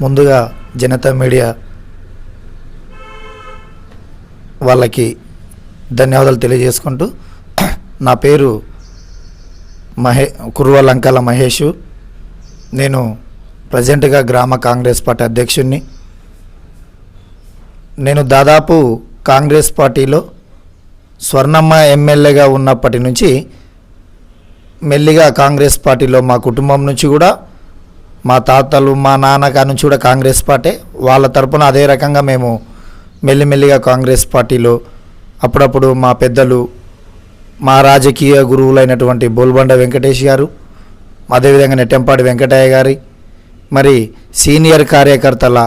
ముందుగా జనతా మీడియా వాళ్ళకి ధన్యవాదాలు తెలియజేసుకుంటూ నా పేరు మహే కుర్వ మహేష్. మహేషు నేను ప్రజెంట్గా గ్రామ కాంగ్రెస్ పార్టీ అధ్యక్షుడిని నేను దాదాపు కాంగ్రెస్ పార్టీలో స్వర్ణమ్మ ఎమ్మెల్యేగా ఉన్నప్పటి నుంచి మెల్లిగా కాంగ్రెస్ పార్టీలో మా కుటుంబం నుంచి కూడా మా తాతలు మా నాన్న నుంచి కూడా కాంగ్రెస్ పార్టీ వాళ్ళ తరపున అదే రకంగా మేము మెల్లిమెల్లిగా కాంగ్రెస్ పార్టీలో అప్పుడప్పుడు మా పెద్దలు మా రాజకీయ గురువులైనటువంటి బోల్బండ వెంకటేష్ గారు అదేవిధంగా నెట్టెంపాటి వెంకటయ్య గారి మరి సీనియర్ కార్యకర్తల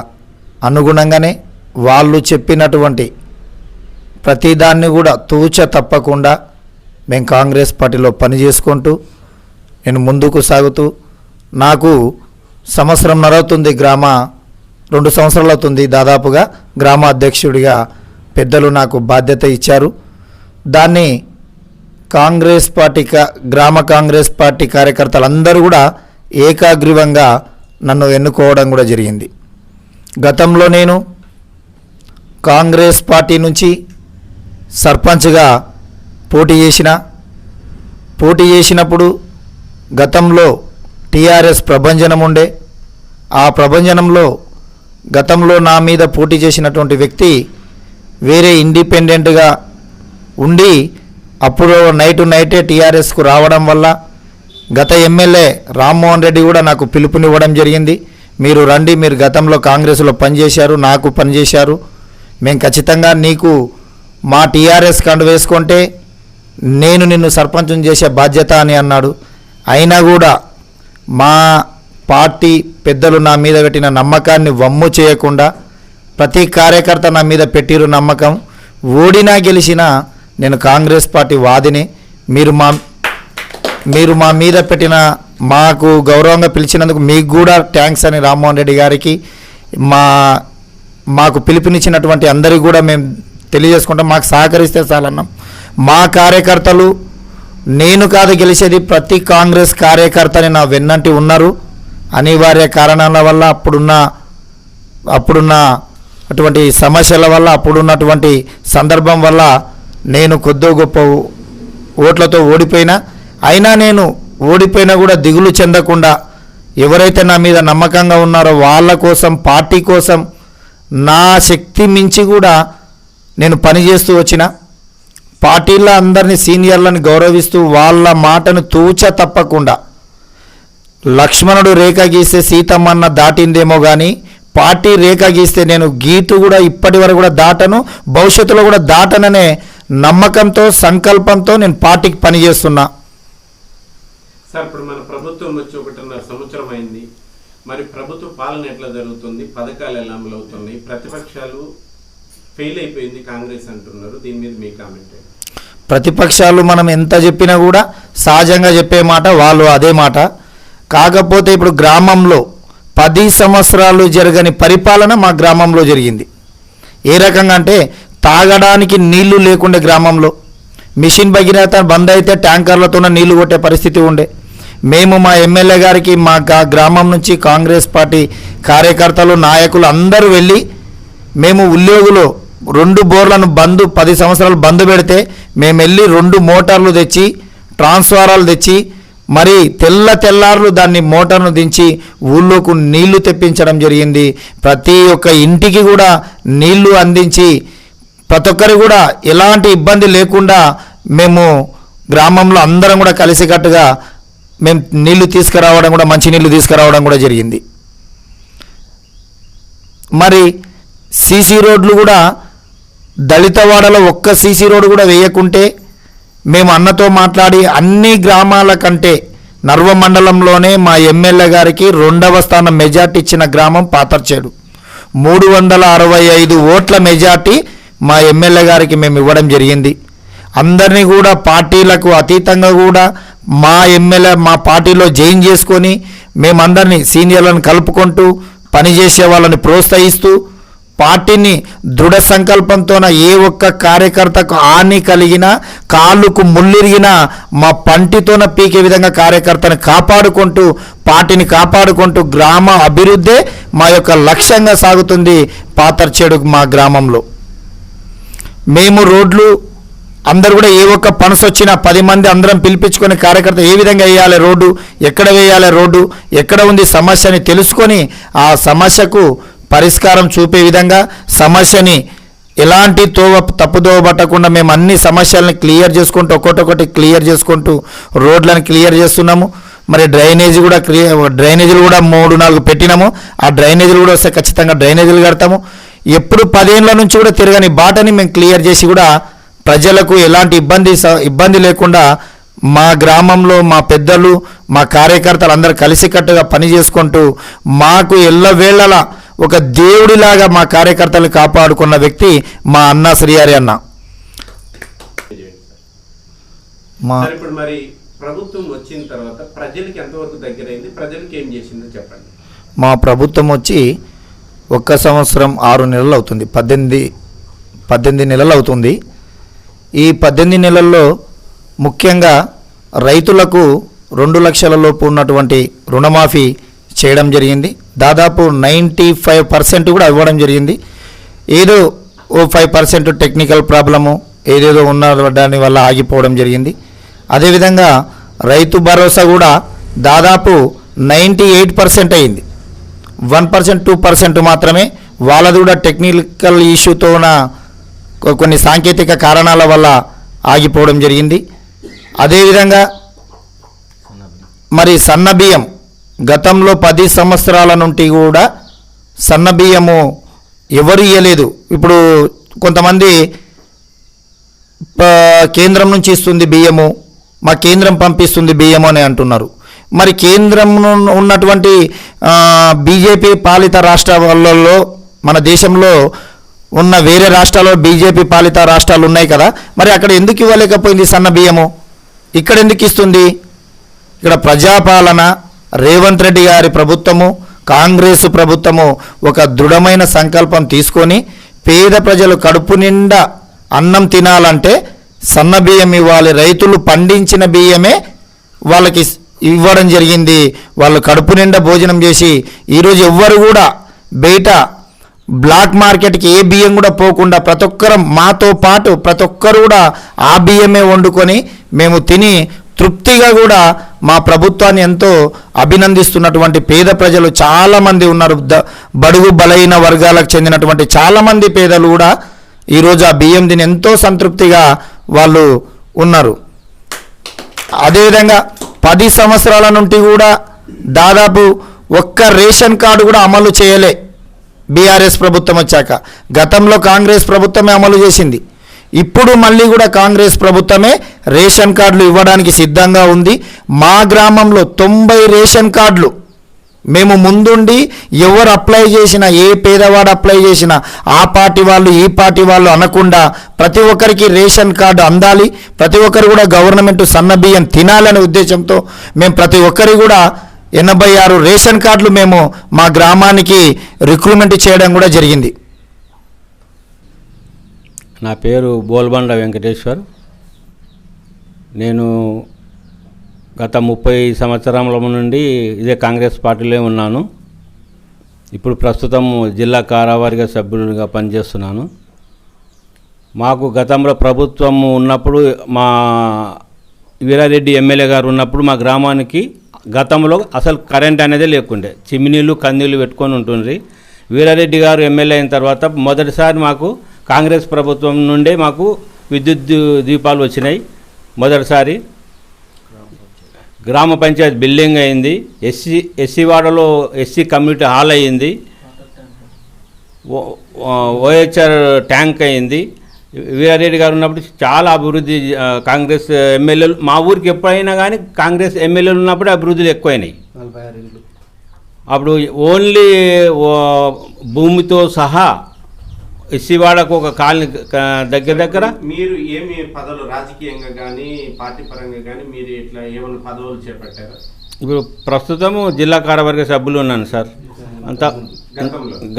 అనుగుణంగానే వాళ్ళు చెప్పినటువంటి ప్రతిదాన్ని కూడా తూచ తప్పకుండా మేము కాంగ్రెస్ పార్టీలో పనిచేసుకుంటూ నేను ముందుకు సాగుతూ నాకు సంవత్సరం నరవుతుంది గ్రామ రెండు సంవత్సరాలు అవుతుంది దాదాపుగా. గ్రామ అధ్యక్షుడిగా పెద్దలు నాకు బాధ్యత ఇచ్చారు. దాన్ని కాంగ్రెస్ పార్టీ కా- గ్రామ కాంగ్రెస్ పార్టీ కార్యకర్తలందరూ కూడా ఏకాగ్రీవంగా నన్ను ఎన్నుకోవడం కూడా జరిగింది. గతంలో నేను కాంగ్రెస్ పార్టీ నుంచి సర్పంచ్గా పోటీ చేసిన పోటీ చేసినప్పుడు గతంలో టీఆర్ఎస్ ప్రభంజనం ఉండే ఆ ప్రభంజనంలో గతంలో నా మీద పోటీ చేసినటువంటి వ్యక్తి వేరే ఇండిపెండెంట్గా ఉండి అప్పుడు నైట్ నైటే టీఆర్ఎస్కు రావడం వల్ల గత ఎమ్మెల్యే రామ్మోహన్ రెడ్డి కూడా నాకు పిలుపునివ్వడం జరిగింది. మీరు రండి మీరు గతంలో కాంగ్రెస్లో పనిచేశారు నాకు పనిచేశారు. మేము ఖచ్చితంగా నీకు మా టీఆర్ఎస్ కండు వేసుకుంటే నేను నిన్ను సర్పంచం చేసే బాధ్యత అని అన్నాడు. అయినా కూడా మా పార్టీ పెద్దలు నా మీద పెట్టిన నమ్మకాన్ని వమ్ము చేయకుండా ప్రతి కార్యకర్త నా మీద పెట్టిరు నమ్మకం. ఓడినా గెలిచినా నేను కాంగ్రెస్ పార్టీ వాదిని. మీరు మా మీరు మా మీద పెట్టిన మాకు గౌరవంగా పిలిచినందుకు మీకు కూడా థ్యాంక్స్ అని రామ్మోహన్ రెడ్డి గారికి. మా మాకు పిలుపునిచ్చినటువంటి అందరికీ కూడా మేము తెలియజేసుకుంటాం. మాకు సహకరిస్తే చాలన్నాం. మా కార్యకర్తలు నేను కాదు గెలిచేది ప్రతి కాంగ్రెస్ కార్యకర్తని నా వెన్నంటి ఉన్నారు. అనివార్య కారణాల వల్ల అప్పుడున్న అప్పుడున్న అటువంటి సమస్యల వల్ల అప్పుడున్నటువంటి సందర్భం వల్ల నేను కొద్దో గొప్ప ఓట్లతో ఓడిపోయినా. అయినా నేను ఓడిపోయినా కూడా దిగులు చెందకుండా ఎవరైతే నా మీద నమ్మకంగా ఉన్నారో వాళ్ళ కోసం పార్టీ కోసం నా శక్తి మించి కూడా నేను పనిచేస్తూ వచ్చిన. పార్టీలో అందరినీ సీనియర్లను గౌరవిస్తూ వాళ్ళ మాటను తూచ తప్పకుండా. లక్ష్మణుడు రేఖ గీస్తే సీతమ్మన్న దాటిందేమో కానీ పార్టీ రేఖ గీస్తే నేను గీతు కూడా ఇప్పటి వరకు కూడా దాటను భవిష్యత్తులో కూడా దాటననే నమ్మకంతో సంకల్పంతో నేను పార్టీకి పనిచేస్తున్నా. సార్ ఇప్పుడు మన ప్రభుత్వం వచ్చి ఒకటిన్నర సంవత్సరం అయింది. మరి ప్రభుత్వ పాలన ఎట్లా జరుగుతుంది? పథకాలు ఎలా అమలు అవుతున్నాయి ప్రతిపక్షాలు ఫెయిల్ అయిపోయింది కాంగ్రెస్ అంటున్నారు. దీని మీద మీ కామెంట్ ప్రతిపక్షాలు మనం ఎంత చెప్పినా కూడా సహజంగా చెప్పే మాట వాళ్ళు అదే మాట. కాకపోతే ఇప్పుడు గ్రామంలో పది సంవత్సరాలు జరగని పరిపాలన మా గ్రామంలో జరిగింది. ఏ రకంగా అంటే తాగడానికి నీళ్ళు లేకుండే గ్రామంలో. మిషన్ భగీరథ బంద్ అయితే ట్యాంకర్లతోనే నీళ్ళు కొట్టే పరిస్థితి ఉండే. మేము మా ఎమ్మెల్యే గారికి మా గ్రామం నుంచి కాంగ్రెస్ పార్టీ కార్యకర్తలు నాయకులు అందరూ వెళ్ళి మేము ఉద్యోగులు రెండు బోర్లను బంద్ పది సంవత్సరాలు బంద్ పెడితే మేము వెళ్ళి రెండు మోటార్లు తెచ్చి ట్రాన్స్ఫారాలు తెచ్చి మరి తెల్ల తెల్లార్లు దాన్ని మోటార్ను దించి ఊళ్ళోకు నీళ్ళు తెప్పించడం జరిగింది. ప్రతి ఒక్క ఇంటికి కూడా నీళ్ళు అందించి ప్రతి ఒక్కరు కూడా ఎలాంటి ఇబ్బంది లేకుండా మేము గ్రామంలో అందరం కూడా కలిసికట్టుగా మేము నీళ్ళు తీసుకురావడం కూడా మంచి నీళ్ళు తీసుకురావడం కూడా జరిగింది. మరి సీసీ రోడ్లు కూడా దళితవాడలో ఒక్క సీసీ రోడ్డు కూడా వేయకుంటే మేము అన్నతో మాట్లాడి అన్ని గ్రామాల కంటే నర్వ మండలంలోనే మా ఎమ్మెల్యే గారికి రెండవ స్థానం మెజార్టీ ఇచ్చిన గ్రామం పాతర్చేడు. మూడు వందల అరవై ఐదు ఓట్ల మెజార్టీ మా ఎమ్మెల్యే గారికి మేము ఇవ్వడం జరిగింది. అందరినీ కూడా పార్టీలకు అతీతంగా కూడా మా ఎమ్మెల్యే మా పార్టీలో జాయిన్ చేసుకొని మేమందరినీ సీనియర్లను కలుపుకుంటూ పనిచేసే వాళ్ళని ప్రోత్సహిస్తూ పార్టీని దృఢ సంకల్పంతోన ఏ ఒక్క కార్యకర్తకు హాని కలిగినా కాళ్ళకు ముల్లిరిగినా మా పంటితోన పీకే విధంగా కార్యకర్తను కాపాడుకుంటూ పార్టీని కాపాడుకుంటూ గ్రామ అభివృద్ధే మా యొక్క లక్ష్యంగా సాగుతుంది పాతర్చేడు మా గ్రామంలో. మేము రోడ్లు అందరు కూడా ఏ ఒక్క పనసు వచ్చినా పది మంది అందరం పిలిపించుకొని కార్యకర్త ఏ విధంగా వేయాలి రోడ్డు ఎక్కడ వేయాలి రోడ్డు ఎక్కడ ఉంది సమస్య అని తెలుసుకొని ఆ సమస్యకు పరిష్కారం చూపే విధంగా సమస్యని ఎలాంటి తోవ తప్పుదోవ పట్టకుండా మేము అన్ని సమస్యలను క్లియర్ చేసుకుంటూ ఒక్కొక్కటి క్లియర్ చేసుకుంటూ రోడ్లను క్లియర్ చేస్తున్నాము. మరి డ్రైనేజ్ కూడా క్లియర్ డ్రైనేజీలు కూడా మూడు నాలుగు పెట్టినాము. ఆ డ్రైనేజీలు కూడా వస్తే ఖచ్చితంగా డ్రైనేజీలు కడతాము. ఎప్పుడు పదేళ్ళ నుంచి కూడా తిరగని బాటని మేము క్లియర్ చేసి కూడా ప్రజలకు ఎలాంటి ఇబ్బంది స- ఇబ్బంది లేకుండా మా గ్రామంలో మా పెద్దలు మా కార్యకర్తలు అందరూ కలిసికట్టుగా పని చేసుకుంటూ మాకు ఎల్లవేళలా ఒక దేవుడిలాగా మా కార్యకర్తలు కాపాడుకున్న వ్యక్తి మా అన్న శ్రీహరి అన్న. మా సార్ ఇప్పుడు మరి ప్రభుత్వం వచ్చిన తర్వాత ప్రజలకి ఎంతవరకు దగ్గరైంది? ప్రజలకి ఏం చేసిందో చెప్పండి. మా ప్రభుత్వం వచ్చి ఒక్క సంవత్సరం ఆరు నెలలు అవుతుంది. పద్దెనిమిది పద్దెనిమిది నెలలు అవుతుంది. ఈ పద్దెనిమిది నెలల్లో ముఖ్యంగా రైతులకు రెండు లక్షల లోపు ఉన్నటువంటి రుణమాఫీ చేయడం జరిగింది. దాదాపు నైంటీ ఫైవ్ పర్సెంట్ కూడా ఇవ్వడం జరిగింది. ఏదో ఓ ఫైవ్ పర్సెంట్ టెక్నికల్ ప్రాబ్లము ఏదేదో ఉన్న దాని వల్ల ఆగిపోవడం జరిగింది. అదేవిధంగా రైతు భరోసా కూడా దాదాపు నైంటీ ఎయిట్ పర్సెంట్ అయింది. వన్ పర్సెంట్ టూ పర్సెంట్ మాత్రమే వాళ్ళది కూడా టెక్నికల్ ఇష్యూతో ఉన్న కొన్ని సాంకేతిక కారణాల వల్ల ఆగిపోవడం జరిగింది. అదేవిధంగా మరి సన్న బియ్యం గతంలో పది సంవత్సరాల నుండి కూడా సన్న బియ్యము ఎవరు ఇవ్వలేదు ఇప్పుడు కొంతమంది కేంద్రం నుంచి ఇస్తుంది బియ్యము మా కేంద్రం పంపిస్తుంది బియ్యము అని అంటున్నారు. మరి కేంద్రం ఉన్నటువంటి బీజేపీ పాలిత రాష్ట్రాలలో మన దేశంలో ఉన్న వేరే రాష్ట్రాల్లో బీజేపీ పాలిత రాష్ట్రాలు ఉన్నాయి కదా. మరి అక్కడ ఎందుకు ఇవ్వలేకపోయింది సన్న బియ్యము? ఇక్కడ ఎందుకు ఇస్తుంది? ఇక్కడ ప్రజాపాలన రేవంత్ రెడ్డి గారి ప్రభుత్వము కాంగ్రెస్ ప్రభుత్వము ఒక దృఢమైన సంకల్పం తీసుకొని పేద ప్రజలు కడుపు నిండా అన్నం తినాలంటే సన్న బియ్యం ఇవ్వాలి. రైతులు పండించిన బియ్యమే వాళ్ళకి ఇవ్వడం జరిగింది. వాళ్ళు కడుపు నిండా భోజనం చేసి ఈరోజు ఎవ్వరు కూడా బయట బ్లాక్ మార్కెట్కి ఏ బియ్యం కూడా పోకుండా ప్రతి ఒక్కరం మాతో పాటు ప్రతి ఒక్కరు కూడా ఆ బియ్యమే వండుకొని మేము తిని తృప్తిగా కూడా మా ప్రభుత్వాన్ని ఎంతో అభినందిస్తున్నటువంటి పేద ప్రజలు చాలామంది ఉన్నారు. బడుగు బలైన వర్గాలకు చెందినటువంటి చాలామంది పేదలు కూడా ఈరోజు ఆ బియ్యం తిని ఎంతో సంతృప్తిగా వాళ్ళు ఉన్నారు. అదేవిధంగా పది సంవత్సరాల నుండి కూడా దాదాపు ఒక్క రేషన్ కార్డు కూడా అమలు చేయలే బీఆర్ఎస్ ప్రభుత్వం వచ్చాక. గతంలో కాంగ్రెస్ ప్రభుత్వమే అమలు చేసింది. ఇప్పుడు మళ్ళీ కూడా కాంగ్రెస్ ప్రభుత్వమే రేషన్ కార్డులు ఇవ్వడానికి సిద్ధంగా ఉంది. మా గ్రామంలో తొంభై రేషన్ కార్డులు. మేము ముందుండి ఎవరు అప్లై చేసినా ఏ పేదవాడు అప్లై చేసినా ఆ పార్టీ వాళ్ళు ఈ పార్టీ వాళ్ళు అనకుండా ప్రతి ఒక్కరికి రేషన్ కార్డు అందాలి. ప్రతి ఒక్కరు కూడా గవర్నమెంట్ సన్న బియ్యం తినాలనే ఉద్దేశంతో మేము ప్రతి ఒక్కరి కూడా ఎనభై ఆరు రేషన్ కార్డులు మేము మా గ్రామానికి రిక్రూట్మెంట్ చేయడం కూడా జరిగింది. నా పేరు బోల్బండ వెంకటేశ్వర్. నేను గత ముప్పై సంవత్సరాల నుండి ఇదే కాంగ్రెస్ పార్టీలో ఉన్నాను. ఇప్పుడు ప్రస్తుతం జిల్లా కారావారిగా సభ్యునిగా పనిచేస్తున్నాను. మాకు గతంలో ప్రభుత్వం ఉన్నప్పుడు మా వీరారెడ్డి ఎమ్మెల్యే గారు ఉన్నప్పుడు మా గ్రామానికి గతంలో అసలు కరెంట్ అనేది లేకుండే. చిమ్నీళ్ళు కందీళ్ళు పెట్టుకొని ఉంటుంది వీరారెడ్డి గారు ఎమ్మెల్యే అయిన తర్వాత మొదటిసారి మాకు కాంగ్రెస్ ప్రభుత్వం నుండే మాకు విద్యుత్ దీపాలు వచ్చినాయి. మొదటిసారి గ్రామ పంచాయతీ బిల్డింగ్ అయింది. ఎస్సీ ఎస్సీ వాడలో ఎస్సీ కమ్యూనిటీ హాల్ అయ్యింది ఓహెచ్ఆర్ ట్యాంక్ అయింది. వీరారెడ్డి గారు ఉన్నప్పుడు చాలా అభివృద్ధి కాంగ్రెస్ ఎమ్మెల్యేలు మా ఊరికి ఎప్పుడైనా కానీ కాంగ్రెస్ ఎమ్మెల్యేలు ఉన్నప్పుడు అభివృద్ధులు ఎక్కువైనాయి. అప్పుడు ఓన్లీ భూమితో సహా ఎస్సీవాడకు ఒక కాలనీ దగ్గర దగ్గర? మీరు ఏమి పదవులు రాజకీయంగా కానీ పార్టీ పరంగా కానీ మీరు ఇట్లా ఏమైనా పదవులు చేపట్టారా? ఇప్పుడు ప్రస్తుతము జిల్లా కార్యవర్గ సభ్యులు ఉన్నాను సార్. అంత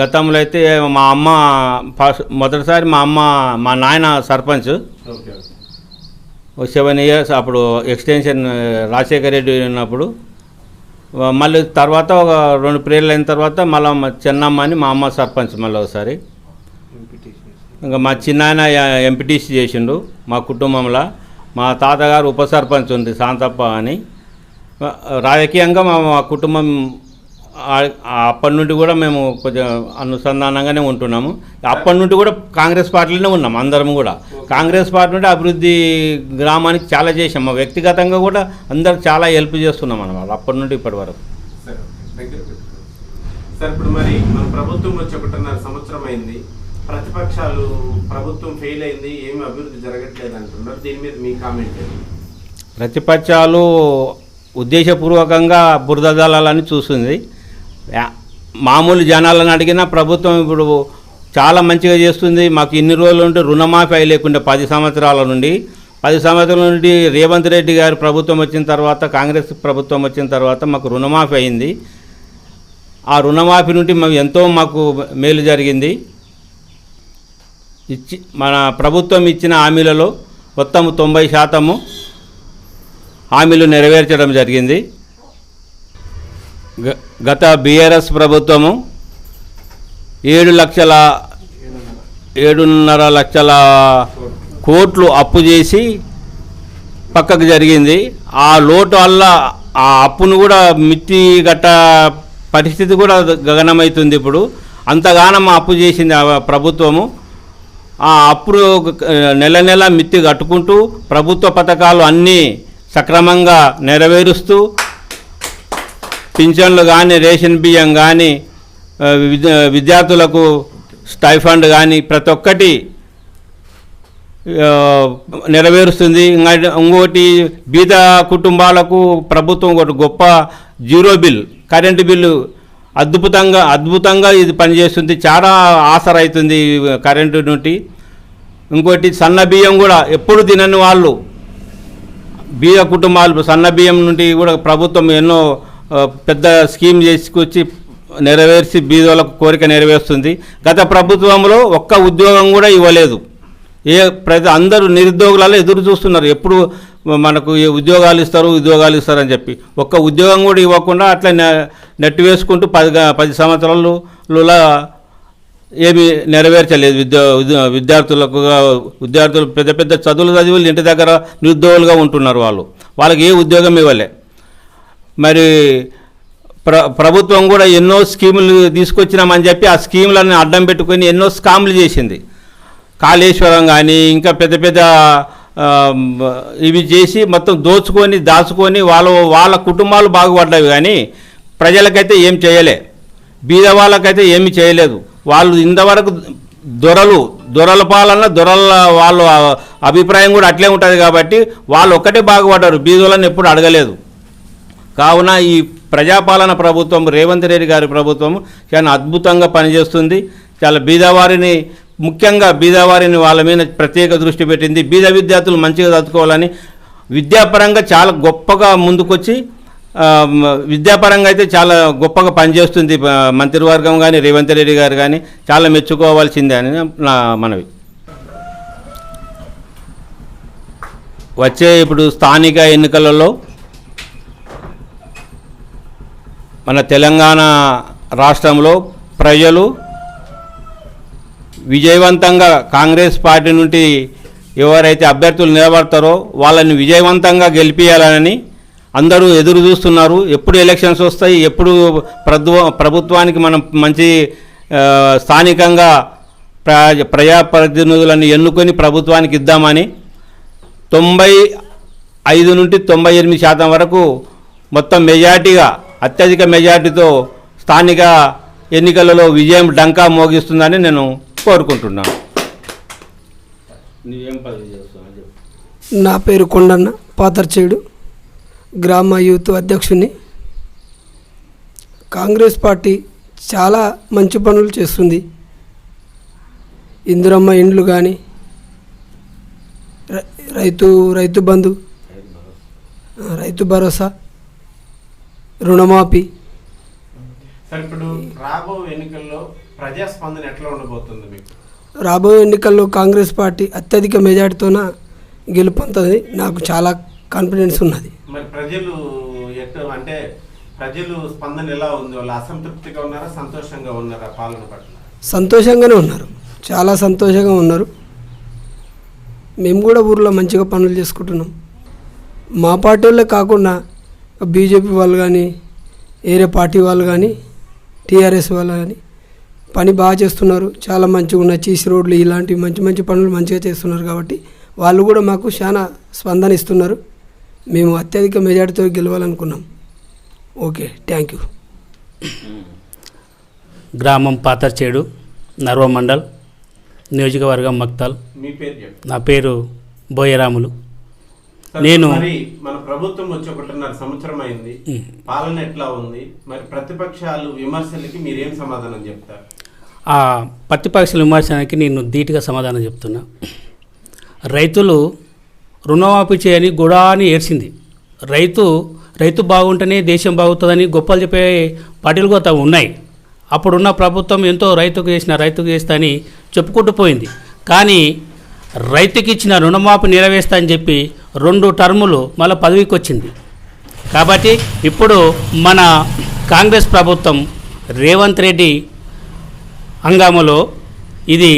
గతంలో. అయితే మా అమ్మ మొదటిసారి మా అమ్మ మా నాయన సర్పంచ్. సెవెన్ ఇయర్స్ అప్పుడు ఎక్స్టెన్షన్ రాజశేఖర రెడ్డి ఉన్నప్పుడు. మళ్ళీ తర్వాత ఒక రెండు ప్రేర్లు అయిన తర్వాత మళ్ళీ మా చిన్నమ్మ అని మా అమ్మ సర్పంచ్ మళ్ళీ ఒకసారి. ఇంకా మా చిన్నాయన ఎంపీటీసీ చేసిండు మా కుటుంబంలో. మా తాతగారు ఉప సర్పంచ్ ఉంది శాంతప్ప అని. రాజకీయంగా మా మా కుటుంబం అప్పటి నుండి కూడా మేము కొంచెం అనుసంధానంగానే ఉంటున్నాము. అప్పటి నుండి కూడా కాంగ్రెస్ పార్టీలోనే ఉన్నాం అందరం కూడా. కాంగ్రెస్ పార్టీ నుండి అభివృద్ధి గ్రామానికి చాలా చేసాం మా వ్యక్తిగతంగా కూడా అందరు చాలా హెల్ప్ చేస్తున్నాం అన్నమాట అప్పటి నుండి ఇప్పటి వరకు. సార్ ఇప్పుడు మరి మన ప్రభుత్వం వచ్చి ఒకటిన్నర సంవత్సరం అయింది. ప్రతిపక్షాలు ప్రభుత్వం ఫెయిల్ అయింది ఏమి అభివృద్ధి జరగట్లేదు అంటున్నారు. దీని మీద మీ కామెంట్ ప్రతిపక్షాలు ఉద్దేశపూర్వకంగా బురద జలాలని చూస్తుంది మామూలు జనాలను అడిగినా ప్రభుత్వం ఇప్పుడు చాలా మంచిగా చేస్తుంది. మాకు ఇన్ని రోజులు ఉంటే రుణమాఫీ లేకుండా పది సంవత్సరాల నుండి పది సంవత్సరాల నుండి రేవంత్ రెడ్డి గారు ప్రభుత్వం వచ్చిన తర్వాత కాంగ్రెస్ ప్రభుత్వం వచ్చిన తర్వాత మాకు రుణమాఫీ అయింది. ఆ రుణమాఫీ నుండి మేము ఎంతో మాకు మేలు జరిగింది. ఇచ్చి మన ప్రభుత్వం ఇచ్చిన హామీలలో మొత్తం తొంభై శాతము హామీలు నెరవేర్చడం జరిగింది. గత బీఆర్ఎస్ ప్రభుత్వము ఏడు లక్షల ఏడున్నర లక్షల కోట్లు అప్పు చేసి పక్కకు జరిగింది. ఆ లోటు వల్ల ఆ అప్పును కూడా మిత్తి గట్ట పరిస్థితి కూడా గగనమవుతుంది ఇప్పుడు. అంతగానం అప్పు చేసింది ఆ ప్రభుత్వము. ఆ అప్పుడు నెల నెల మిత్తి కట్టుకుంటూ ప్రభుత్వ పథకాలు అన్నీ సక్రమంగా నెరవేరుస్తూ పింఛన్లు కానీ రేషన్ బియ్యం కానీ విద్య విద్యార్థులకు స్టైఫండ్ కానీ ప్రతి ఒక్కటి నెరవేరుస్తుంది. ఇంకా ఇంకోటి బీద కుటుంబాలకు ప్రభుత్వం ఒకటి గొప్ప జీరో బిల్ కరెంటు బిల్లు అద్భుతంగా అద్భుతంగా ఇది పనిచేస్తుంది. చాలా ఆసర అవుతుంది కరెంటు నుండి. ఇంకోటి సన్న బియ్యం కూడా ఎప్పుడు తినని వాళ్ళు బీద కుటుంబాలు సన్న బియ్యం నుండి కూడా ప్రభుత్వం ఎన్నో పెద్ద స్కీమ్ చేసుకొచ్చి నెరవేర్చి బీదోళ్ళకు కోరిక నెరవేరుస్తుంది. గత ప్రభుత్వంలో ఒక్క ఉద్యోగం కూడా ఇవ్వలేదు. ఏ ప్రతి అందరూ నిరుద్యోగులలో ఎదురు చూస్తున్నారు. ఎప్పుడు మనకు ఏ ఉద్యోగాలు ఇస్తారు ఉద్యోగాలు ఇస్తారని చెప్పి. ఒక్క ఉద్యోగం కూడా ఇవ్వకుండా అట్లా నె- నెట్టి వేసుకుంటూ పది పది సంవత్సరాలు ఏమి నెరవేర్చలేదు. విద్యా విద్యార్థులకు విద్యార్థులు పెద్ద పెద్ద చదువులు చదివులు ఇంటి దగ్గర నిరుద్యోగులుగా ఉంటున్నారు వాళ్ళు. వాళ్ళకి ఏ ఉద్యోగం ఇవ్వలే. మరి ప్ర ప్రభుత్వం కూడా ఎన్నో స్కీములు తీసుకొచ్చినామని చెప్పి ఆ స్కీములను అడ్డం పెట్టుకొని ఎన్నో స్కాములు చేసింది. కాళేశ్వరం కానీ ఇంకా పెద్ద పెద్ద ఇవి చేసి మొత్తం దోచుకొని దాచుకొని వాళ్ళ వాళ్ళ కుటుంబాలు బాగుపడ్డవి కానీ ప్రజలకైతే ఏం చేయలే. బీద వాళ్ళకైతే ఏమీ చేయలేదు. వాళ్ళు ఇంతవరకు దొరలు దొరల పాలన దొరల వాళ్ళ అభిప్రాయం కూడా అట్లే ఉంటుంది కాబట్టి వాళ్ళు ఒక్కటే బాగుపడ్డారు. బీదులను ఎప్పుడు అడగలేదు. కావున ఈ ప్రజాపాలన ప్రభుత్వం రేవంత్ రెడ్డి గారి ప్రభుత్వం చాలా అద్భుతంగా పనిచేస్తుంది. చాలా బీదవారిని ముఖ్యంగా బీదవారిని వాళ్ళ మీద ప్రత్యేక దృష్టి పెట్టింది. బీద విద్యార్థులు మంచిగా చదువుకోవాలని విద్యాపరంగా చాలా గొప్పగా ముందుకొచ్చి విద్యాపరంగా అయితే చాలా గొప్పగా పనిచేస్తుంది మంత్రివర్గం కానీ రేవంత్ రెడ్డి గారు కానీ చాలా మెచ్చుకోవాల్సిందే అని నా మనవి. వచ్చే ఇప్పుడు స్థానిక ఎన్నికలలో మన తెలంగాణ రాష్ట్రంలో ప్రజలు విజయవంతంగా కాంగ్రెస్ పార్టీ నుండి ఎవరైతే అభ్యర్థులు నిలబడతారో వాళ్ళని విజయవంతంగా గెలిపించాలని అందరూ ఎదురు చూస్తున్నారు. ఎప్పుడు ఎలక్షన్స్ వస్తాయి ఎప్పుడు ప్రభుత్వ ప్రభుత్వానికి మనం మంచి స్థానికంగా ప్రజా ప్రజాప్రతినిధులను ఎన్నుకొని ప్రభుత్వానికి ఇద్దామని తొంభై ఐదు నుండి తొంభై ఎనిమిది శాతం వరకు మొత్తం మెజార్టీగా అత్యధిక మెజార్టీతో స్థానిక ఎన్నికలలో విజయం డంకా మోగిస్తుందని నేను కోరుకుంటున్నాను. నా పేరు కొండన్న పాతర్చేడు. గ్రామ యూత్ అధ్యక్షుని కాంగ్రెస్ పార్టీ చాలా మంచి పనులు చేస్తుంది. ఇందిరమ్మ ఇండ్లు కానీ రైతు రైతు బంధు రైతు భరోసా రుణమాఫీ. సార్ ఇప్పుడు రాబో ఎన్నికల్లో ప్రజాస్పందన ఎట్లా ఉండబోతుంది మీకు? రాబోయే ఎన్నికల్లో కాంగ్రెస్ పార్టీ అత్యధిక మెజార్టీతోన గెలుపొందుతుంది. నాకు చాలా కాన్ఫిడెన్స్ ఉన్నది. మరి ప్రజలు ఎట్టు అంటే ప్రజలు స్పందన ఎలా ఉంది? వాళ్ళు అసంతృప్తిగా ఉన్నారా సంతోషంగా ఉన్నారా పాలన పట్ల? సంతోషంగానే ఉన్నారు. చాలా సంతోషంగా ఉన్నారు. మేము కూడా ఊర్లో మంచిగా పనులు చేసుకుంటున్నాం. మా పార్టీ వాళ్ళే కాకుండా బీజేపీ వాళ్ళు కానీ వేరే పార్టీ వాళ్ళు కానీ టీఆర్ఎస్ వాళ్ళు కానీ పని బాగా చేస్తున్నారు. చాలా మంచిగా ఉన్నాయి. చీసీ రోడ్లు ఇలాంటి మంచి మంచి పనులు మంచిగా చేస్తున్నారు కాబట్టి వాళ్ళు కూడా మాకు చాలా స్పందన ఇస్తున్నారు. మేము అత్యధిక మెజార్టీతో గెలవాలనుకున్నాం. Okay thank you. గ్రామం పాతర్చేడు నర్వ మండల్ నియోజకవర్గం మక్తల్. మీ పేరు చెప్పండి. నా పేరు బోయరాములు. నేను- మరి మన ప్రభుత్వం వచ్చి ఒకటిన్నర సంవత్సరం అయింది. పాలన ఎట్లా ఉంది? మరి ప్రతిపక్షాలు విమర్శలకి మీరేం సమాధానం చెప్తారు? ఆ ప్రతిపక్షల విమర్శనానికి నేను ధీటుగా సమాధానం చెప్తున్నా. రైతులు రుణమాఫీ చేయని గుడాని ఏడ్చింది. రైతు రైతు బాగుంటేనే దేశం బాగుతుందని గొప్పలు చెప్పే పార్టీలు కూడా ఉన్నాయి. అప్పుడున్న ప్రభుత్వం ఎంతో రైతుకు చేసిన రైతుకు చేస్తా అని చెప్పుకుంటూ పోయింది. కానీ రైతుకి ఇచ్చిన రుణమాఫీ నెరవేస్తా అని చెప్పి రెండు టర్ములు మళ్ళీ పదవికి వచ్చింది. కాబట్టి ఇప్పుడు మన కాంగ్రెస్ ప్రభుత్వం రేవంత్ రెడ్డి హంగామలో ఇది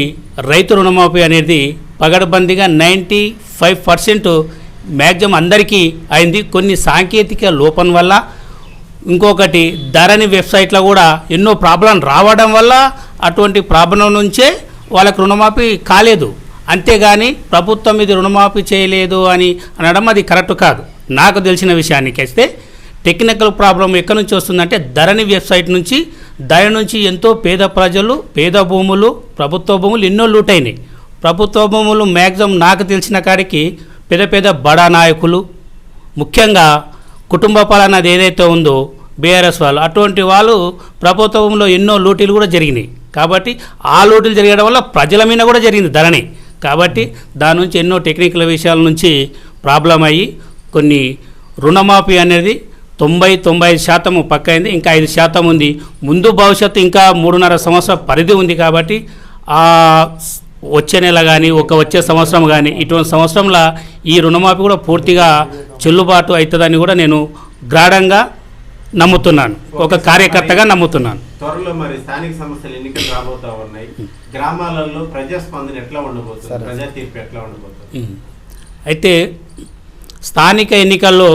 రైతు రుణమాఫీ అనేది పగడబందీగా నైంటీ ఫైవ్ పర్సెంట్ మ్యాక్సిమం అందరికీ అయింది. కొన్ని సాంకేతిక లోపం వల్ల ఇంకొకటి ధరణి వెబ్సైట్లో కూడా ఎన్నో ప్రాబ్లం రావడం వల్ల అటువంటి ప్రాబ్లం నుంచే వాళ్ళకు రుణమాఫీ కాలేదు. అంతేగాని ప్రభుత్వం ఇది రుణమాఫీ చేయలేదు అని అనడం అది కరెక్ట్ కాదు. నాకు తెలిసిన విషయానికి వస్తే టెక్నికల్ ప్రాబ్లం ఎక్కడి నుంచి వస్తుందంటే ధరణి వెబ్సైట్ నుంచి దాని నుంచి ఎంతో పేద ప్రజలు పేద భూములు ప్రభుత్వ భూములు ఎన్నో లూట్ అయినాయి. ప్రభుత్వ భూములు మ్యాక్సిమం నాకు తెలిసిన కాడికి పెద్ద పెద్ద బడా నాయకులు ముఖ్యంగా కుటుంబ పాలన ఏదైతే ఉందో బీఆర్ఎస్ వాళ్ళు. అటువంటి వాళ్ళు ప్రభుత్వంలో ఎన్నో లూటీలు కూడా జరిగినాయి. కాబట్టి ఆ లూటీలు జరగడం వల్ల ప్రజల మీద కూడా జరిగింది ధరణి. కాబట్టి దాని నుంచి ఎన్నో టెక్నికల్ విషయాల నుంచి ప్రాబ్లం అయ్యి కొన్ని రుణమాఫీ అనేది తొంభై తొంభై ఐదు శాతం పక్కైంది ఇంకా ఐదు శాతం ఉంది. ముందు భవిష్యత్తు ఇంకా మూడున్నర సంవత్సరం పరిధి ఉంది కాబట్టి ఆ వచ్చే నెల కానీ ఒక వచ్చే సంవత్సరం కానీ ఇటువంటి సంవత్సరంలో ఈ రుణమాఫీ కూడా పూర్తిగా చెల్లుబాటు అవుతుందని కూడా నేను గాఢంగా నమ్ముతున్నాను. ఒక కార్యకర్తగా నమ్ముతున్నాను. త్వరలో మరి స్థానిక సంస్థలు ఎన్నికలు రాబోతా ఉన్నాయి. గ్రామాలలో ప్రజాస్పందన ఎట్లా ఉండబోతుంది? ప్రజా తీర్పు ఎట్లా ఉండబోతుంది. అయితే స్థానిక ఎన్నికల్లో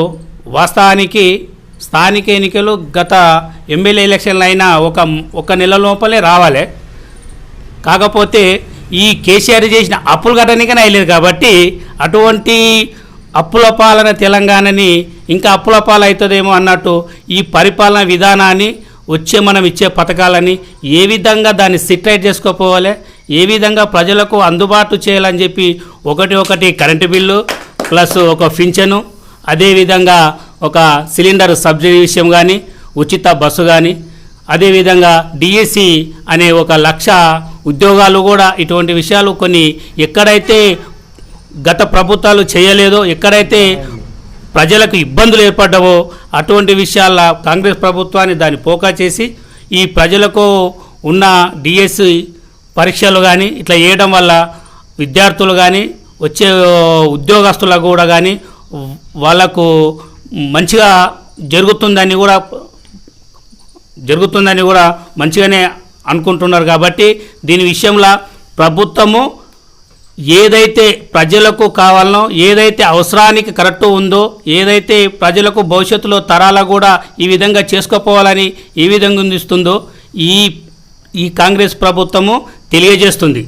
వాస్తవానికి స్థానిక ఎన్నికలు గత ఎమ్మెల్యే ఎలక్షన్లు అయినా ఒక ఒక నెల లోపలే రావాలి. కాకపోతే ఈ కేసీఆర్ చేసిన అప్పులు కట్టడానికనే అయ్యలేదు కాబట్టి అటువంటి అప్పుల పాలన తెలంగాణని ఇంకా అప్పుల పాలవుతుందేమో అన్నట్టు ఈ పరిపాలన విధానాన్ని వచ్చే మనం ఇచ్చే పథకాలని ఏ విధంగా దాన్ని సిట్రైట్ చేసుకోపోవాలి ఏ విధంగా ప్రజలకు అందుబాటు చేయాలని చెప్పి ఒకటి ఒకటి కరెంటు బిల్లు ప్లస్ ఒక పింఛను అదేవిధంగా ఒక సిలిండర్ సబ్సిడీ విషయం కానీ ఉచిత బస్సు కానీ అదేవిధంగా డిఎస్సి అనే ఒక లక్ష ఉద్యోగాలు కూడా ఇటువంటి విషయాలు కొన్ని ఎక్కడైతే గత ప్రభుత్వాలు చేయలేదో ఎక్కడైతే ప్రజలకు ఇబ్బందులు ఏర్పడ్డవో అటువంటి విషయాల కాంగ్రెస్ ప్రభుత్వాన్ని దాన్ని పోకా చేసి ఈ ప్రజలకు ఉన్న డిఎస్సి పరీక్షలు కానీ ఇట్లా వేయడం వల్ల విద్యార్థులు కానీ వచ్చే ఉద్యోగస్తులకు కూడా కానీ వాళ్ళకు మంచిగా జరుగుతుందని కూడా జరుగుతుందని కూడా మంచిగానే అనుకుంటున్నారు కాబట్టి దీని విషయంలో ప్రభుత్వము ఏదైతే ప్రజలకు కావాలనో ఏదైతే అవసరానికి కరెక్ట్ ఉందో ఏదైతే ప్రజలకు భవిష్యత్తులో తరాల కూడా ఈ విధంగా చేసుకోపోవాలని ఈ విధంగా ఉందిస్తుందో ఈ ఈ కాంగ్రెస్ ప్రభుత్వము తెలియజేస్తుంది.